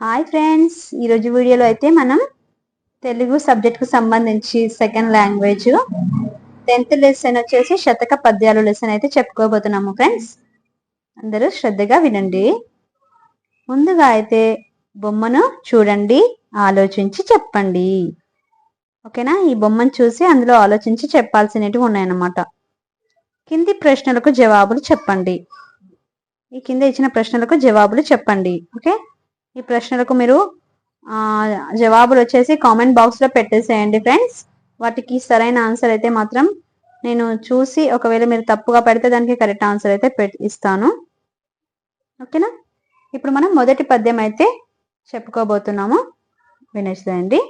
Hi friends ఈరోజు వీడియోలో అయితే మనం తెలుగు సబ్జెక్ట్కు సంబంధించి సెకండ్ లాంగ్వేజ్ టెన్త్ లెసన్ వచ్చేసి శతక పద్యాలు లెసన్ అయితే చెప్పుకోబోతున్నాము ఫ్రెండ్స్ అందరూ శ్రద్ధగా వినండి. ముందుగా అయితే బొమ్మను చూడండి ఆలోచించి చెప్పండి. ఓకేనా? ఈ బొమ్మను చూసి అందులో ఆలోచించి చెప్పాల్సినవి ఉన్నాయన్నమాట. కింది ప్రశ్నలకు జవాబులు చెప్పండి. ఈ కింద ఇచ్చిన ప్రశ్నలకు జవాబులు చెప్పండి. ఓకే? ఈ ప్రశ్నలకు మీరు జవాబులు వచ్చేసి కామెంట్ బాక్స్లో పెట్టేసేయండి ఫ్రెండ్స్ వాటికి సరైన ఆన్సర్ అయితే మాత్రం నేను చూసి ఒకవేళ మీరు తప్పుగా పెడితే దానికి కరెక్ట్ ఆన్సర్ అయితే ఇస్తాను. ఓకేనా ఇప్పుడు మనం మొదటి పద్యం అయితే చెప్పుకోబోతున్నాము. వినేసేయండి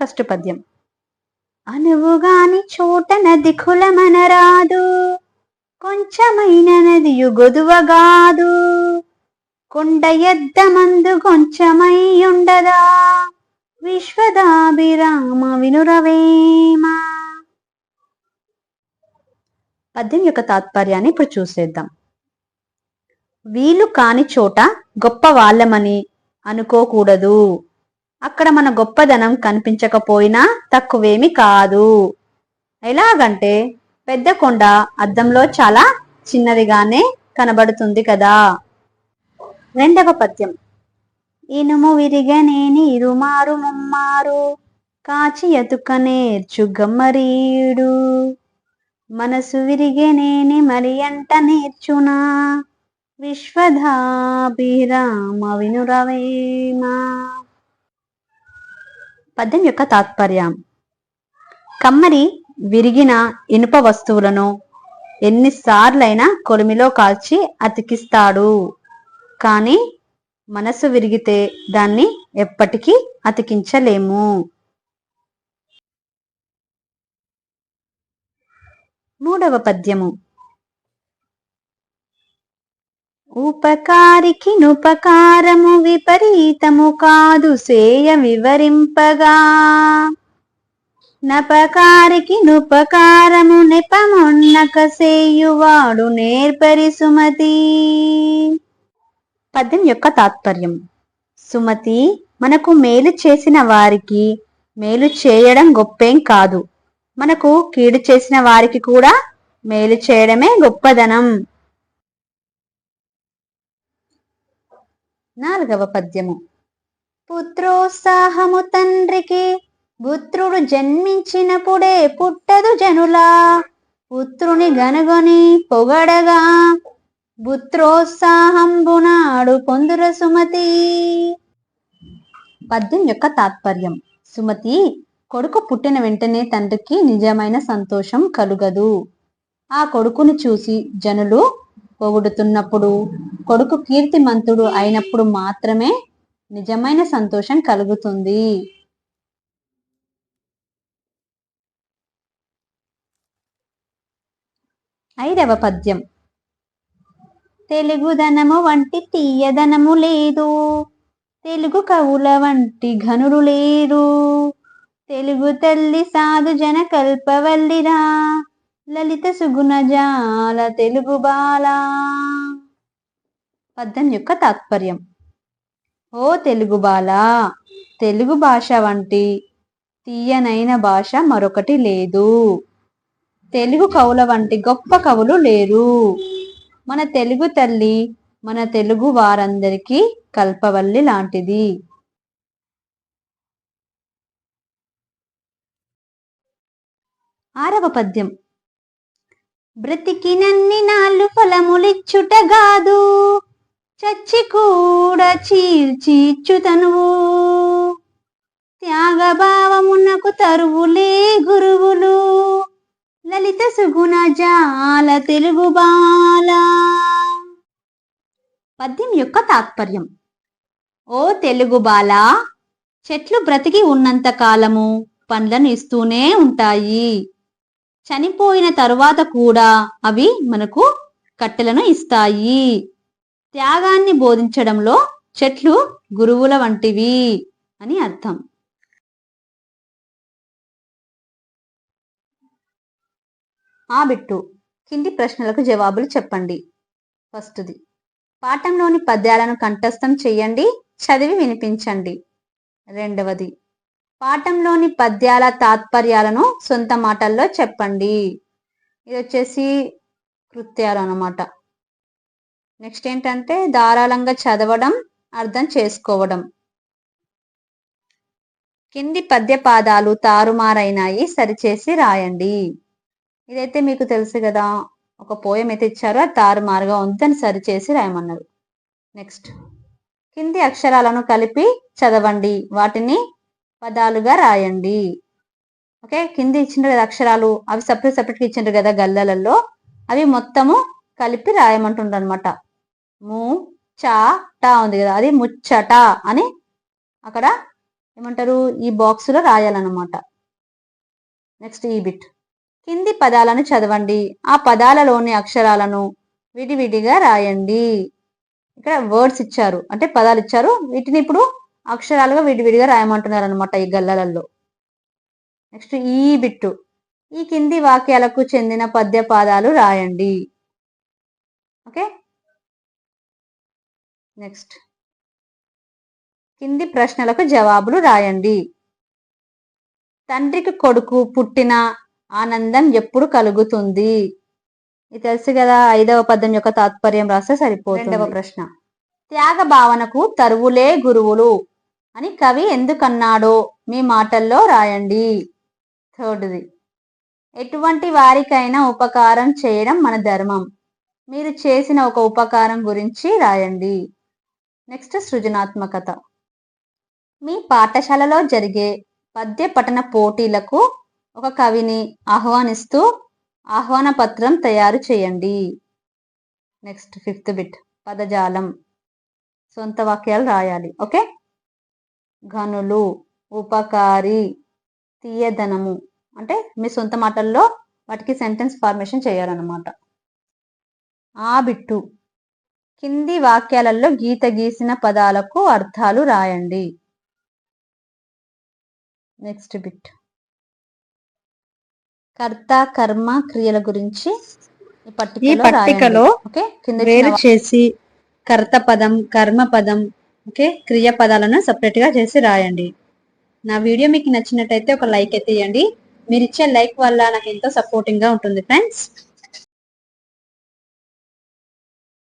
ఫస్ట్ పద్యం. అనువుగాని చోట నది కులమనరాదు కొంచెమైన నదియు గొదువగాదు. కొండ ఎద్దమందు కొంచెమయ్యుండదా? విశ్వదాభిరామ వినురవేమ? పద్యం యొక్క తాత్పర్యాన్ని ఇప్పుడు చూసేద్దాం. వీలు కాని చోట గొప్ప వాళ్ళమని అనుకోకూడదు. అక్కడ మన గొప్పదనం కనిపించకపోయినా తక్కువేమి కాదు. ఎలాగంటే పెద్ద కొండ అద్దంలో చాలా చిన్నదిగానే కనబడుతుంది కదా. రెండవ పద్యం. ఇనుము విరిగనేని ఇరుమారు ముమ్మారు కాచి ఎతుక నేర్చు గమ్మరీడు మనసు విరిగనేని మరి అంట నేర్చునా విశ్వధాభిరామ వినురవేమా పద్యం యొక్క తాత్పర్యం. కమ్మరి విరిగిన ఇనుప వస్తువులను ఎన్నిసార్లైనా కొలిమిలో కాల్చి అతికిస్తాడు. కానీ మనసు విరిగితే దాన్ని ఎప్పటికీ అతికించలేము. మూడవ పద్యము. ఉపకారికి నుపకారము విపరీతము కాదు సేయ వివరింపగా. నపకారికి నుపకారము నెపమున్నక సేయువాడు నేర్పరి సుమతి. పద్యం యొక్క తాత్పర్యం. సుమతి మనకు మేలు చేసిన వారికి మేలు చేయడం గొప్పేం కాదు. మనకు కీడు చేసిన వారికి కూడా మేలు చేయడమే గొప్పదనం. నాలుగవ పద్యము. పుత్రోత్సాహము తండ్రికి పుత్రుడు జన్మించినప్పుడే పుట్టదు జనులా. పుత్రుని గనుగొని పొగడగా బుత్రోత్సాహంబునాడు పొందుర సుమతి. పద్యం యొక్క తాత్పర్యం. సుమతి కొడుకు పుట్టిన వెంటనే తండ్రికి నిజమైన సంతోషం కలుగదు. ఆ కొడుకును చూసి జనులు పొగుడుతున్నప్పుడు కొడుకు కీర్తిమంతుడు అయినప్పుడు మాత్రమే నిజమైన సంతోషం కలుగుతుంది. ఐదవ పద్యం. తెలుగుదనము వంటి తీయదనము లేదు. తెలుగు కవుల వంటి ఘనులు లేరు తెలుగు తల్లి సాధు జన కల్పవల్లిరా. లలిత సుగుణ జాల తెలుగు బాల. పద్యం యొక్క తాత్పర్యం. ఓ తెలుగు బాల తెలుగు భాష వంటి తీయనైన భాష మరొకటి లేదు. తెలుగు కవుల వంటి గొప్ప కవులు లేరు. మన తెలుగు తల్లి మన తెలుగు వారందరికీ కల్పవల్లి లాంటిది. ఆరవ పద్యం. బ్రతికినన్ని నాళ్ళు ఫలములిచ్చుటగాదు చచ్చి కూడా చీల్చి ఇచ్చుతనువు త్యాగభావమునకు తరువులే గురువు లలిత సుగుణజాల తెలుగు బాల. పద్యం యొక్క తాత్పర్యం. ఓ తెలుగు బాల చెట్లు బ్రతికి ఉన్నంత కాలము పండ్లను ఇస్తూనే ఉంటాయి. చనిపోయిన తరువాత కూడా అవి మనకు కట్టెలను ఇస్తాయి. త్యాగాన్ని బోధించడంలో చెట్లు గురువుల వంటివి అని అర్థం. ఆ బిట్టు. కింది ప్రశ్నలకు జవాబులు చెప్పండి. ఫస్ట్ది. పాఠంలోని పద్యాలను కంఠస్థం చేయండి చదివి వినిపించండి. రెండవది. పాఠంలోని పద్యాల తాత్పర్యాలను సొంత మాటల్లో చెప్పండి. ఇది వచ్చేసి కృత్యాలు అన్నమాట. నెక్స్ట్ ఏంటంటే ధారాళంగా చదవడం అర్థం చేసుకోవడం. కింది పద్యపాదాలు తారుమారైనాయి సరిచేసి రాయండి. ఇదైతే మీకు తెలుసు కదా ఒక పోయం అయితే ఇచ్చారో అది తారుమారుగా ఉంది సరిచేసి రాయమన్నారు. నెక్స్ట్. కింది అక్షరాలను కలిపి చదవండి వాటిని పదాలుగా రాయండి. ఓకే? కింది ఇచ్చిండ్రు కదా అక్షరాలు అవి సపరేట్ సపరేట్గా ఇచ్చిండ్రు కదా గల్లలలో అవి మొత్తము కలిపి రాయమంటుండ్రు అనమాట ము చా టా ఉంది కదా అది ముచ్చట అని అక్కడ ఏమంటారు? ఈ బాక్స్లో రాయాలన్నమాట. నెక్స్ట్ ఈ బిట్ కింది పదాలను చదవండి. ఆ పదాలలోని అక్షరాలను విడివిడిగా రాయండి. ఇక్కడ వర్డ్స్ ఇచ్చారు. అంటే పదాలు ఇచ్చారు. వీటిని ఇప్పుడు అక్షరాలుగా విడివిడిగా రాయమంటున్నారు అనమాట ఈ గల్లలలో నెక్స్ట్ ఈ బిట్టు. ఈ కింది వాక్యాలకు చెందిన పద్య పాదాలు రాయండి. ఓకే? నెక్స్ట్. కింది ప్రశ్నలకు జవాబులు రాయండి. తండ్రికి కొడుకు పుట్టిన ఆనందం ఎప్పుడు కలుగుతుంది? ఇది తెలుసు కదా ఐదవ పద్యం యొక్క తాత్పర్యం రాస్తే సరిపోతుంది. రెండవ ప్రశ్న. త్యాగ భావనకు తరువులే గురువులు అని కవి ఎందుకన్నాడో మీ మాటల్లో రాయండి. థర్డ్ది ఎటువంటి వారికైనా ఉపకారం చేయడం మన ధర్మం. మీరు చేసిన ఒక ఉపకారం గురించి రాయండి. నెక్స్ట్ సృజనాత్మకత. మీ పాఠశాలలో జరిగే పద్య పఠన పోటీలకు ఒక కవిని ఆహ్వానిస్తూ ఆహ్వాన పత్రం తయారు చేయండి. నెక్స్ట్ ఫిఫ్త్ బిట్ పదజాలం. సొంత వాక్యాలు రాయాలి ఓకే? గనులు ఉపకారి తీయదనము. అంటే మీ సొంత మాటల్లో వాటికి సెంటెన్స్ ఫార్మేషన్ చేయాలన్నమాట. ఆ బిట్టు. కింది వాక్యాలలో గీత గీసిన పదాలకు అర్థాలు రాయండి. నెక్స్ట్ బిట్ కర్త కర్మ క్రియల గురించి ఈ పట్టికలో వేరు చేసి కర్త పదం కర్మ పదం ఓకే? క్రియ పదాలను సపరేట్గా చేసి రాయండి. నా వీడియో మీకు నచ్చినట్టయితే ఒక లైక్ అయితే ఇవ్వండి మీరు ఇచ్చే లైక్ వల్ల నాకు ఎంతో సపోర్టింగ్గా ఉంటుంది ఫ్రెండ్స్